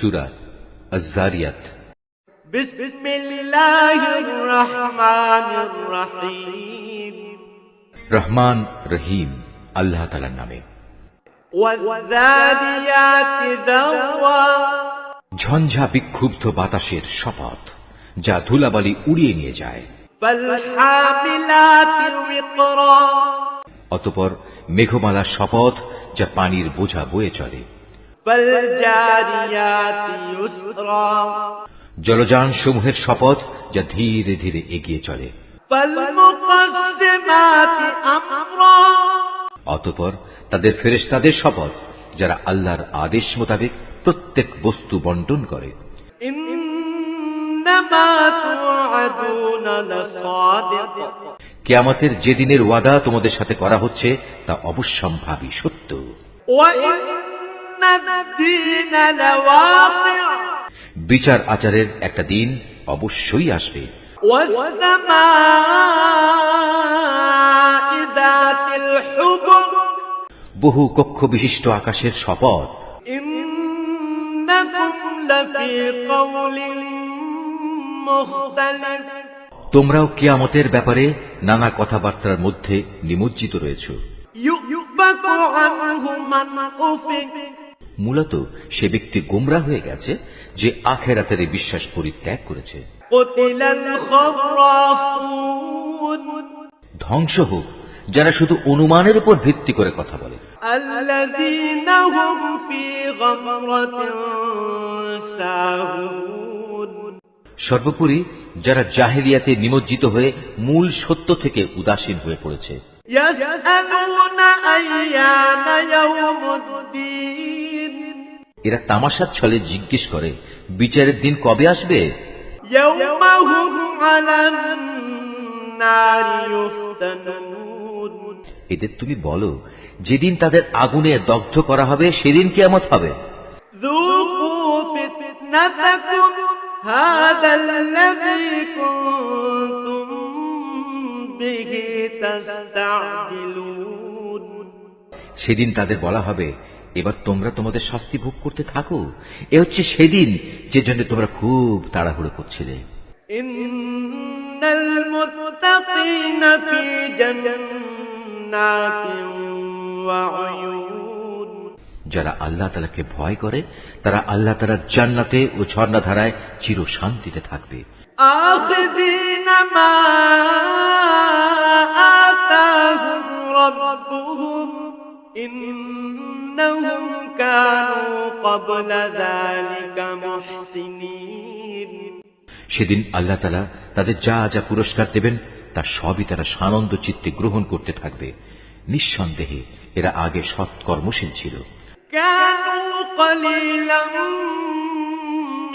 সুরা আজারিয়াত রহমান রহিম আল্লাহ তালার নামে। ঝঞ্ঝা বিক্ষুব্ধ বাতাসের শপথ যা ধুলাবালি উড়িয়ে নিয়ে যায়। অতপর মেঘমালা শপথ যা পানির বোঝা বয়ে চলে। জলযান সমূহের শপথ যা ধীরে ধীরে এগিয়ে চলে। অতপর তাদের ফেরেস্তাদের শপথ যারা আল্লাহর আদেশ মোতাবেক প্রত্যেক বস্তু বন্টন করে। কেয়ামতের যেদিনের ওয়াদা তোমাদের সাথে করা হচ্ছে তা অবশ্যম্ভাবী সত্য। বিচার আচারের একটা দিন অবশ্যই আসবে। বহু কক্ষ বিশিষ্ট আকাশের শপথ। তোমরাও কিয়ামতের ব্যাপারে নানা কথাবার্তার মধ্যে নিমজ্জিত রয়েছে। يؤفك عنه من أفك মূলত সে ব্যক্তি গোমরা হয়ে গেছে যে আখেরাতের এই বিশ্বাস পরিত্যাগ করেছে قتل الخراصون ধ্বংস হোক যারা শুধু অনুমানের উপর ভিত্তি করে কথা বলে الذين هم في غمرة ساهون সর্বোপরি যারা জাহেলিয়াতে নিমজ্জিত হয়ে মূল সত্য থেকে উদাসীন হয়ে পড়েছে يسألون أيان يوم الدين এরা তামাশার ছলে জিজ্ঞেস করে বিচারের দিন কবে আসবে? এদের তুমি বলো যেদিন তাদের আগুনে দগ্ধ করা হবে সেদিন কেমত হবে। সেদিন তাদের বলা হবে এবার তোমরা তোমাদের শাস্তি ভোগ করতে থাকো এ হচ্ছে সেদিন যে জন্য তোমরা খুব তাড়াহুড়ো করছিলে إن المتقين في جنات وعيون যারা আল্লাহ তালাকে ভয় করে তারা আল্লাহ তালার জান্নাতে ও ঝর্ণাধারায় চির শান্তিতে থাকবে آخذين ما آتاهم ربهم إنهم كانوا قبل ذلك محسنين সেদিন আল্লাহ তালা তাদের যা যা পুরস্কার দেবেন তা সবই তারা সানন্দ চিত্তে গ্রহণ করতে থাকবে নিঃসন্দেহে এরা আগে সৎ কর্মশীল ছিল كانوا قليلا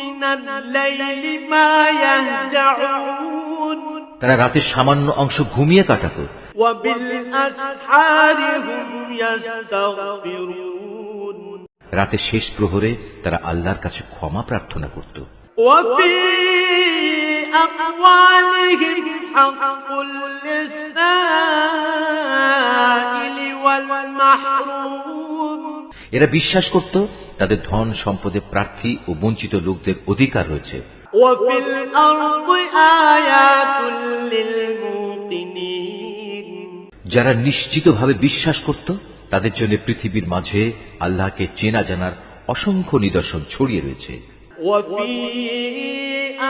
من الليل ما يهجعون তারা রাতের সামান্য অংশ ঘুমিয়ে কাটাতো وبالأسحار هم يستغفرون রাতের শেষ প্রহরে তারা আল্লাহর কাছে ক্ষমা প্রার্থনা করত وفي أموالهم حق للسائل والمحروم এরা বিশ্বাস করত তাদের ধন সম্পদে প্রার্থী ও বঞ্চিত লোকদের অধিকার রয়েছে وفي الأرض آيات للموقنين যারা নিশ্চিতভাবে বিশ্বাস করত তাদের জন্য পৃথিবীর মাঝে আল্লাহকে চেনা জানার অসংখ্য নিদর্শন ছড়িয়ে রয়েছে وفي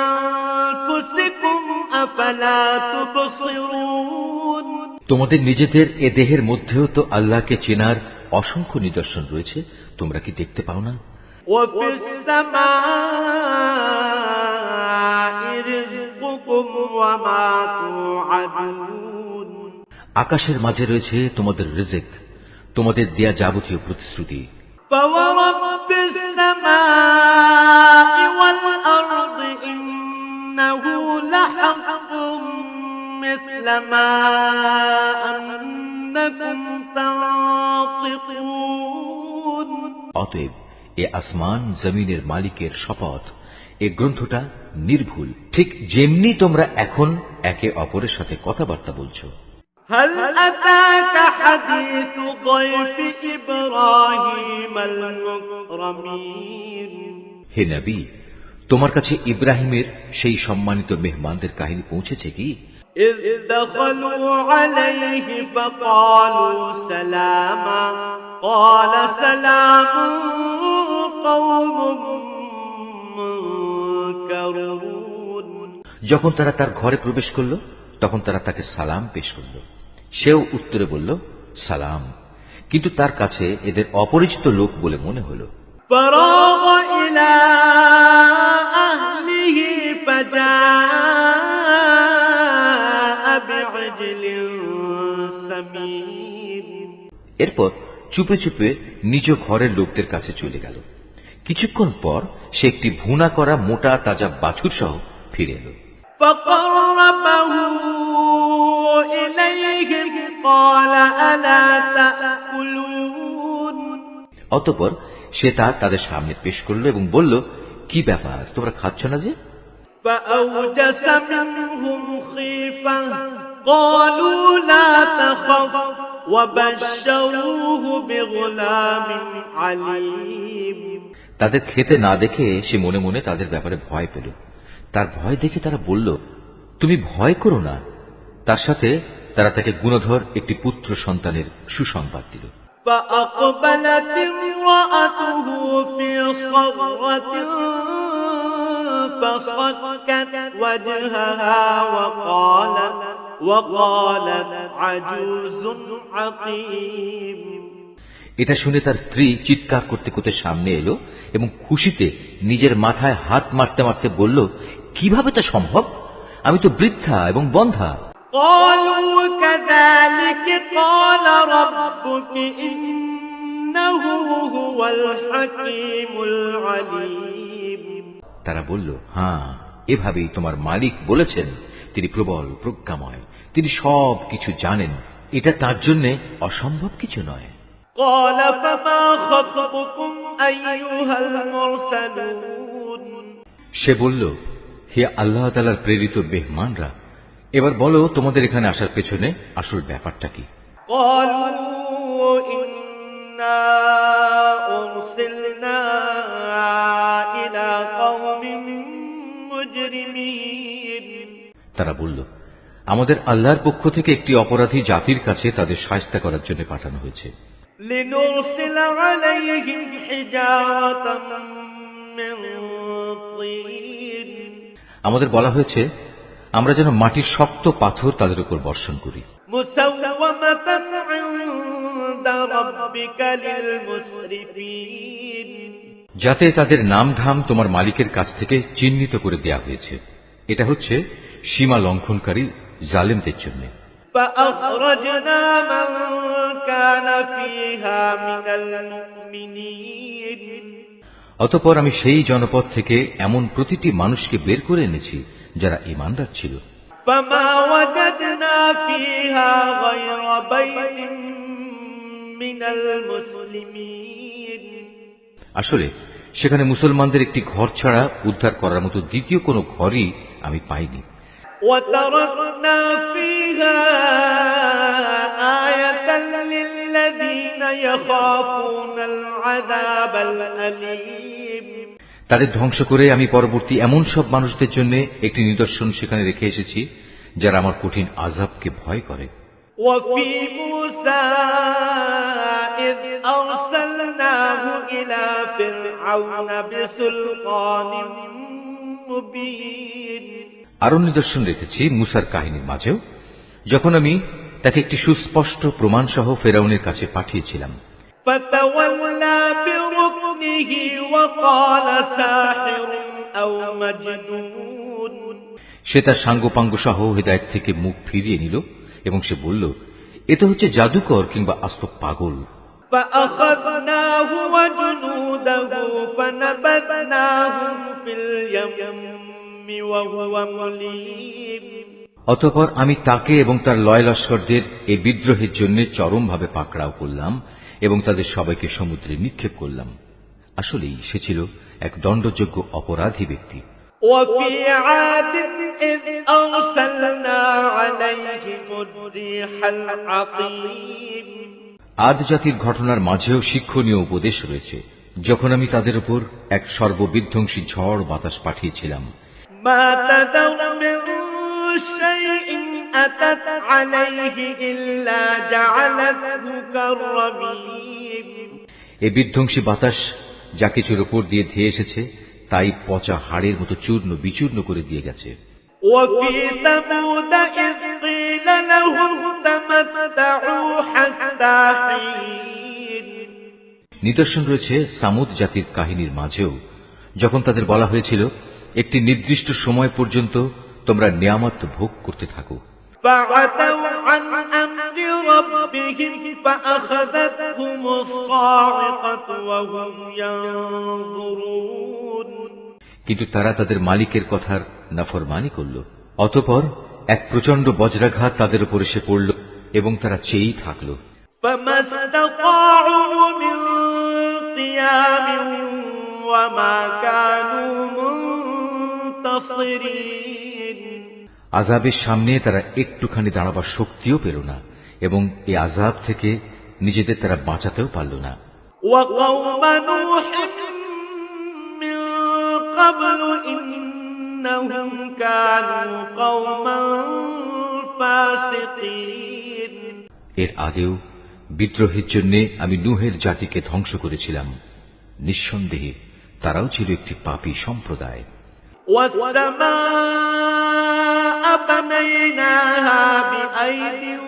أنفسكم أفلا تبصرون তোমাদের নিজেদের এ দেহের মধ্যেও তো আল্লাহকে চেনার অসংখ্য নিদর্শন রয়েছে তোমরা কি দেখতে পাও না وفي السماء رزقكم وما توعدون আকাশের মাঝে রয়েছে তোমাদের রিজিক তোমাদের দেয়া যাবতীয় প্রতিশ্রুতি। অতএব এ আসমান জমিনের মালিকের শপথ এ গ্রন্থটা নির্ভুল। ঠিক যেমনি তোমরা এখন একে অপরের সাথে কথাবার্তা বলছো। هل أتاك حديث ضيف إبراهيم المكرمين হে নবী তোমার কাছে ইব্রাহিমের সেই সম্মানিত মেহমানদের কাহিনী পৌঁছেছে কি إذ دخلوا عليه فقالوا سلاما قال سلام قوم منكرون যখন তারা তার ঘরে প্রবেশ করল তখন তারা তাকে সালাম পেশ করল সেও উত্তরে বলল সালাম। কিন্তু তার কাছে এদের অপরিচিত লোক বলে মনে হল। এরপর চুপে চুপে নিজ ঘরের লোকদের কাছে চলে গেল। কিছুক্ষণ পর সে একটি ভুনা করা মোটা তাজা বাছুর সহ ফিরে এলো। অতপর সে তা তাদের সামনে পেশ করল এবং বলল কি ব্যাপার তোমরা খাচ্ছ না যে? তাদের খেতে না দেখে সে মনে মনে তাদের ব্যাপারে ভয় পেল। তার ভয় দেখে তারা বলল তুমি ভয় করো না। তার সাথে তারা তাকে গুণধর একটি পুত্র সন্তানের সুসংবাদ দিল فأقبلت امرأته في صرة فصكت وجهها وقالت وقالت عجوز عقيم এটা শুনে তার স্ত্রী চিৎকার করতে করতে সামনে এলো এবং খুশিতে নিজের মাথায় হাত মারতে মারতে বলল কিভাবে তা সম্ভব আমি তো বৃদ্ধা এবং বন্ধা قالوا كذلك قال ربك إنه هو الحكيم العليم তারা বলল হ্যাঁ এভাবেই তোমার মালিক বলেছেন তিনি প্রবল প্রজ্ঞাময় তিনি সব কিছু জানেন এটা তার জন্য অসম্ভব কিছু নয় قال فما خطبكم أيها المرسلون সে বলল হে আল্লাহ তালার প্রেরিত বেহমানরা এবার বলো তোমাদের এখানে আসার পেছনে আসল ব্যাপারটা কি? তারা বলল আমাদের আল্লাহর পক্ষ থেকে একটি অপরাধী জাতির কাছে তাদের সাহায্য করার জন্য পাঠানো হয়েছে। আমাদের বলা হয়েছে আমরা যেন মাটির শক্ত পাথর তাদের উপর বর্ষণ করি। যাতে তাদের নাম ধাম তোমার মালিকের কাছ থেকে চিহ্নিত করে দেয়া হয়েছে। এটা হচ্ছে সীমা লঙ্ঘনকারী জালেমদের জন্য। অতপর আমি সেই জনপদ থেকে এমন প্রতিটি মানুষকে বের করে এনেছি যারা ইমানদার ছিল فما وجدنا فيها غير بيت من المسلمين আসলে সেখানে মুসলমানদের একটি ঘর ছাড়া উদ্ধার করার মতো দ্বিতীয় কোনো ঘরই আমি পাইনি وتركنا فيها آية للذين يخافون العذاب الأليم তাদের ধ্বংস করে আমি পরবর্তী এমন সব মানুষদের জন্য একটি নিদর্শন সেখানে রেখে এসেছি যারা আমার কঠিন আজাবকে ভয় করে وفي موسى إذ أرسلناه إلى فرعون بسلطان مبين আরো নিদর্শন রেখেছি মুসার কাহিনীর মাঝেও যখন আমি তাকে একটি সুস্পষ্ট প্রমাণ সহ ফেরাউনের কাছে পাঠিয়েছিলাম فتولى بركنه وقال ساحر أو مجنون সে তার সাঙ্গপাঙ্গ সহ হৃদায়ত থেকে মুখ ফিরিয়ে নিল এবং সে বলল এ তো হচ্ছে জাদুকর কিংবা আস্ত পাগল فأخذناه وجنوده فنبذناهم في اليم وهو مليم অতঃপর আমি তাকে এবং তার লয় লস্করদের এই বিদ্রোহের জন্য চরমভাবে পাকড়াও করলাম এবং তাদের সবাইকে সমুদ্রে নিক্ষেপ করলাম আসলেই সে ছিল এক দণ্ডযোগ্য অপরাধী ব্যক্তি وفي عاد إذ أرسلنا عليهم الريح العقيم আদ জাতির ঘটনার মাঝেও শিক্ষণীয় উপদেশ রয়েছে যখন আমি তাদের উপর এক সর্ববিধ্বংসী ঝড় বাতাস পাঠিয়েছিলাম ما تذر من شيء أتت عليه إلا جعلته كالرميم এই বিধ্বংসী বাতাস যা কিছুর উপর দিয়ে ধেয়ে এসেছে তাই পচা হাড়ের মতো চূর্ণ বিচূর্ণ করে দিয়ে গেছে وفي ثمود إذ قيل لهم تمتعوا حتى حين নিদর্শন রয়েছে সামুদ জাতির কাহিনীর মাঝেও যখন তাদের বলা হয়েছিল একটি নির্দিষ্ট সময় পর্যন্ত তোমরা নিয়ামত ভোগ করতে থাকো فعتوا عن أمر ربهم فأخذتهم الصاعقة وهم ينظرون কিন্তু তারা তাদের মালিকের কথার নাফরমানি করল অতপর এক প্রচন্ড বজ্রাঘাত তাদের উপর এসে পড়ল এবং তারা চেয়েই থাকল فما استطاعوا من قيام وما كانوا منتصرين আজাবের সামনে তারা একটুখানি দাঁড়াবার শক্তিও পেল না এবং এই আজাব থেকে নিজেদের তারা বাঁচাতেও পারল না وقوم نوح من قبل إنهم كانوا قوما فاسقين এর আগেও বিদ্রোহের জন্য আমি নুহের জাতিকে ধ্বংস করেছিলাম নিঃসন্দেহে তারাও ছিল একটি পাপী সম্প্রদায় والسماء بنيناها بأيد وإنا لموسعون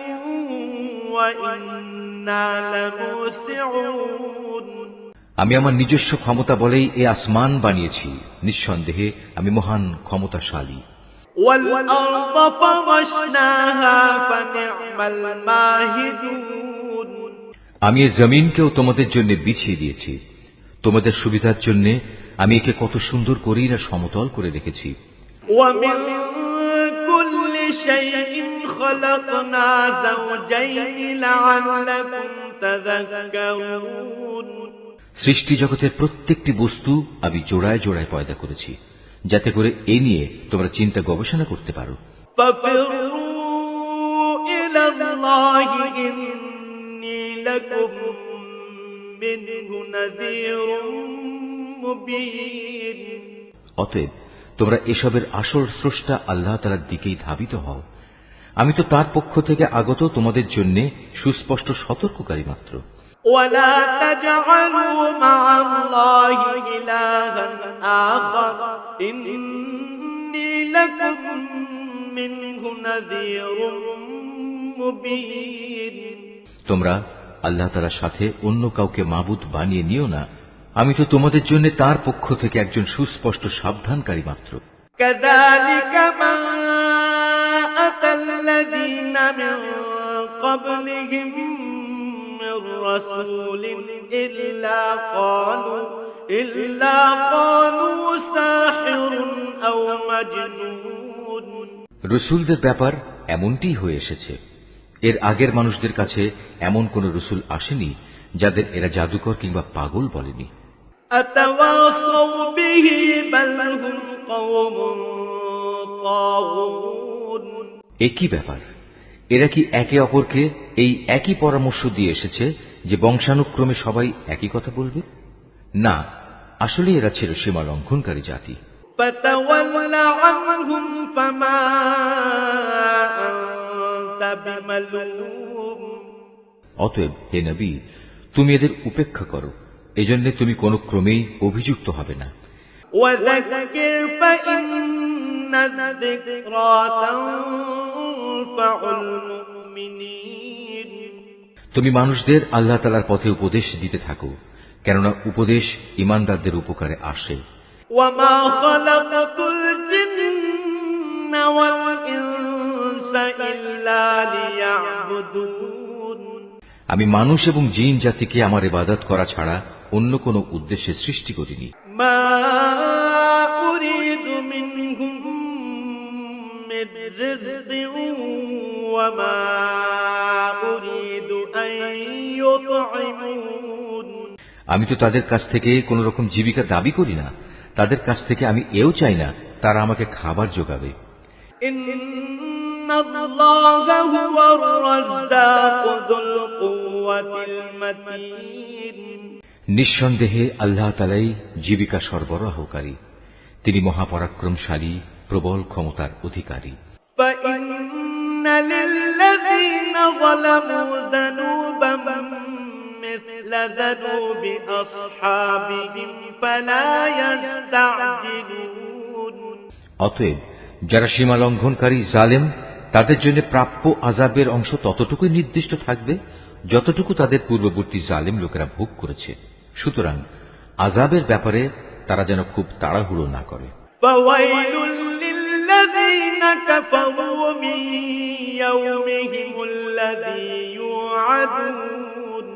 আমি আমার নিজস্ব ক্ষমতা বলেই এ আসমান বানিয়েছি নিঃসন্দেহে আমি মহান ক্ষমতাশালী والأرض فرشناها فنعم الماهدون আমি এ জমিনকেও তোমাদের জন্য বিছিয়ে দিয়েছি তোমাদের সুবিধার জন্য আমি একে কত সুন্দর করেই না সমতল করে রেখেছি ومن كل شيء خلقنا زوجين لعلكم تذكرون সৃষ্টি জগতের প্রত্যেকটি বস্তু আমি জোড়ায় জোড়ায় পয়দা করেছি যাতে করে এ নিয়ে তোমরা চিন্তা গবেষণা করতে পারো ففروا إلى الله إني لكم منه نذير مبين অতএব তোমরা এসবের আসল স্রষ্টা আল্লাহ তালার দিকেই ধাবিত হও আমি তো তার পক্ষ থেকে আগত তোমাদের জন্য সুস্পষ্ট সতর্ককারী মাত্র ولا تجعلوا مع الله إلها آخر إني لكم منه نذير مبين তোমরা আল্লাহ তালার সাথে অন্য কাউকে মাবুদ বানিয়ে নিও না আমি তো তোমাদের জন্য তার পক্ষ থেকে একজন সুস্পষ্ট সাবধানকারী মাত্র كذلك ما أتى الذين من قبلهم من رسول إلا قالوا إلا قالوا ساحر أو مجنون রসুলদের ব্যাপার এমনটিই হয়ে এসেছে এর আগের মানুষদের কাছে এমন কোন রসুল আসেনি যাদের এরা জাদুকর কিংবা পাগল বলেনি أتواصوا به بل هم قوم طاغون একই ব্যাপার এরা কি একে অপরকে এই একই পরামর্শ দিয়ে এসেছে যে বংশানুক্রমে সবাই একই কথা বলবে না আসলে এরা ছিল সীমা লঙ্ঘনকারী জাতি فتول عنهم فما أنت بملوم অতএব হে নবী তুমি এদের উপেক্ষা করো এজন্য তুমি কোনো ক্রমেই অভিযুক্ত হবে না وذكر فإن الذكرى تنفع المؤمنين তুমি মানুষদের আল্লাহ তালার পথে উপদেশ দিতে থাকো কেননা উপদেশ ইমানদারদের উপকারে আসে। আমি মানুষ এবং জিন জাতিকে আমার ইবাদত করা ছাড়া অন্য কোন উদ্দেশ্যে সৃষ্টি করিনি। মা من رزق وما أريد أن يطعمون আমি তো তাদের কাছ থেকে কোন রকম জীবিকা দাবি করি না তাদের কাছ থেকে আমি এও চাই না তারা আমাকে খাবার যোগাবে إن الله هو الرزاق ذو القوة المتين নিঃসন্দেহে আল্লাহ তালাই জীবিকা সরবরাহকারী তিনি মহাপরাক্রমশালী প্রবল ক্ষমতার অধিকারী। অতএব যারা সীমা লঙ্ঘনকারী জালেম তাদের জন্য প্রাপ্য আজাবের অংশ ততটুকুই নির্দিষ্ট থাকবে যতটুকু তাদের পূর্ববর্তী জালেম লোকেরা ভোগ করেছে। সুতরাং আজাবের ব্যাপারে তারা যেন খুব তাড়াহুড়ো না করে। فويل للذين كفروا من يومهم الذي يوعدون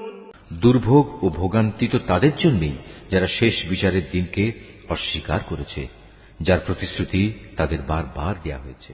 দুর্ভোগ ও ভোগান্তি তো তাদের জন্যই যারা শেষ বিচারের দিনকে অস্বীকার করেছে যার প্রতিশ্রুতি তাদের বারবার দেয়া হয়েছে